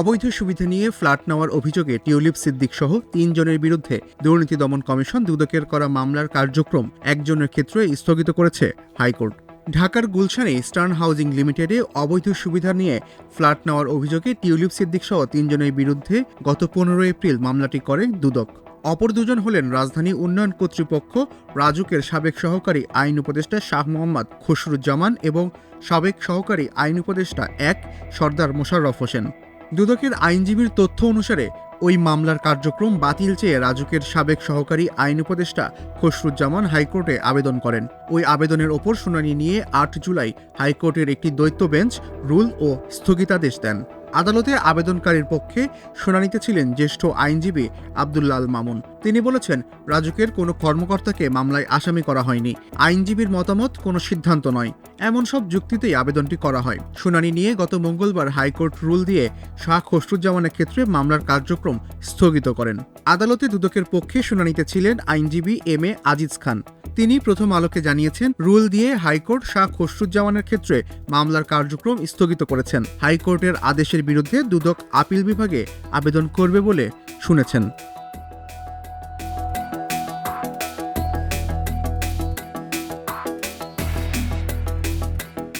অবৈধ সুবিধা নিয়ে ফ্ল্যাট নেওয়ার অভিযোগে টিউলিপ সিদ্দিক সহ তিনজনের বিরুদ্ধে দুর্নীতি দমন কমিশন দুদকের করা মামলার কার্যক্রম একজনের ক্ষেত্রে স্থগিত করেছে হাইকোর্ট। ঢাকার গুলশানে স্টার্ন হাউজিং লিমিটেডে অবৈধ সুবিধা নিয়ে ফ্ল্যাট নেওয়ার অভিযোগে টিউলিপ সিদ্দিক সহ তিনজনের বিরুদ্ধে গত পনেরো এপ্রিল মামলাটি করে দুদক। অপর দুজন হলেন রাজধানী উন্নয়ন কর্তৃপক্ষ রাজুকের সাবেক সহকারী আইন উপদেষ্টা শাহ মোহাম্মদ খসরুজ্জামান এবং সাবেক সহকারী আইন উপদেষ্টা এক সর্দার মোশাররফ হোসেন। দুদকের আইনজীবীর তথ্য অনুসারে, ওই মামলার কার্যক্রম বাতিল চেয়ে রাজুকের সাবেক সহকারী আইন উপদেষ্টা খসরুজ্জামান হাইকোর্টে আবেদন করেন। ওই আবেদনের ওপর শুনানি নিয়ে আট জুলাই হাইকোর্টের একটি দ্বৈত বেঞ্চ, রুল ও স্থগিতাদেশ দেন। আদালতে আবেদনকারীর পক্ষে শুনানিতে ছিলেন জ্যেষ্ঠ আইনজীবী আবদুল্লাল মামুন। তিনি বলেছেন রাজুকের কোনো কর্মকর্তাকে মামলায় আসামি করা হয়নি। আইনজীবীর মতামত কোনো সিদ্ধান্ত নয়। এমন সব যুক্তিতেই আবেদনটি করা হয়। শুনানি নিয়ে গত মঙ্গলবার হাইকোর্ট রুল দিয়ে শাহ খসরুজ্জামানের ক্ষেত্রে মামলার কার্যক্রম স্থগিত করেন। আদালতে দুদকের পক্ষে শুনানিতে ছিলেন আইনজীবী এম এ আজিজ খান। তিনি প্রথম আলোকে জানিয়েছেন, রুল দিয়ে হাইকোর্ট শাহ খসরুজ্জামানের ক্ষেত্রে মামলার কার্যক্রম স্থগিত করেছেন। হাইকোর্টের আদেশের বিরুদ্ধে দুদক আপিল বিভাগে আবেদন করবে বলে শুনেছেন।